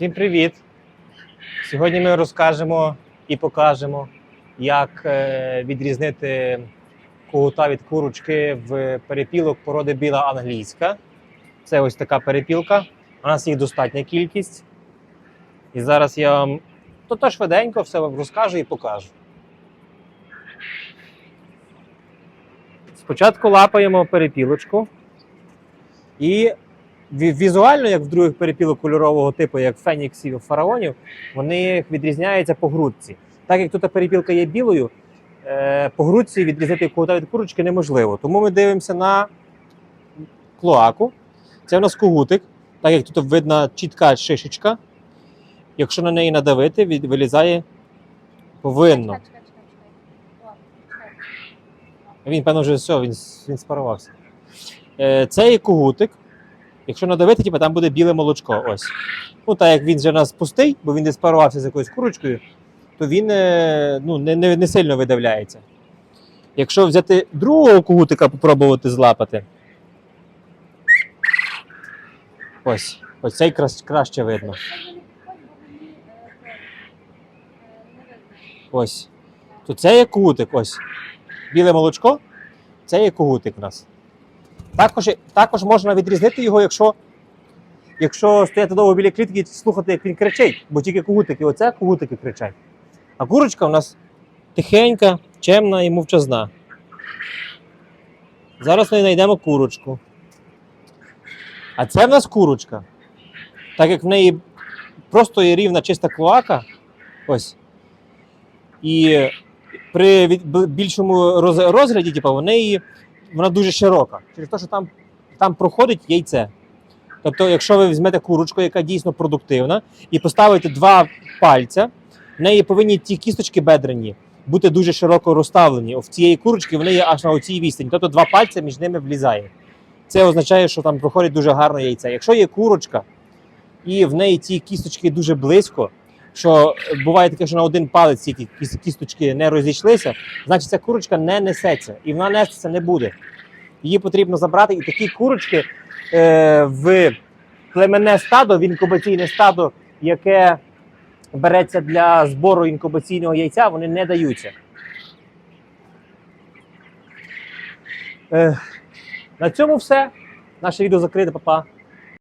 Всім привіт! Сьогодні ми розкажемо і покажемо, як е, відрізнити кугута від курочки в перепілок породи біла англійська. Це ось така перепілка. У нас їх достатня кількість. І зараз я вам то, то швиденько все вам розкажу і покажу. Спочатку лапаємо перепілочку. І візуально, як в других перепілок кольорового типу, як феніксів, фараонів, вони відрізняються по грудці. Так як тут перепілка є білою, е, по грудці відрізнити кута від курочки неможливо. Тому ми дивимося на клоаку. Це у нас кугутик, так як тут видна чітка шишечка. Якщо на неї надавити, від- вилізає повинно. Він, певно, вже все, він, він спарувався. Е, це є кугутик. Якщо надавити, типу, там буде біле молочко. Ось. Ну, так як він вже у нас пустий, бо він десь парувався з якоюсь курочкою, то він е, ну, не, не, не сильно видавляється. Якщо взяти другого кугутика, попробувати злапати. Ось. Ось цей краще видно. Ось. То це є кугутик. Ось. Біле молочко. Це є кугутик у нас. Також, також можна відрізнити його, якщо, якщо стояти довго біля клітки і слухати, як він кричить, бо тільки кугутики, оце кугутики кричать. А курочка у нас тихенька, чемна і мовчазна. Зараз ми знайдемо курочку. А це в нас курочка. Так як в неї просто є рівна чиста клоака. Ось. І при більшому розгляді, типу, в неї вона дуже широка. Через те, що там, там проходить яйце. Тобто, якщо ви візьмете курочку, яка дійсно продуктивна, і поставите два пальця, в неї повинні ті кісточки бедрені бути дуже широко розставлені. В цієї курочки вони є аж на оцій відстані. Тобто два пальця між ними влізає. Це означає, що там проходить дуже гарно яйце. Якщо є курочка, і в неї ці кісточки дуже близько, що буває таке, що на один палець ці кісточки не розійшлися, значить ця курочка не несеться і вона нестися не буде. Її потрібно забрати, і такі курочки е, в племенне стадо, в інкубаційне стадо, яке береться для збору інкубаційного яйця, вони не даються. Е, на цьому все. Наше відео закрите, папа.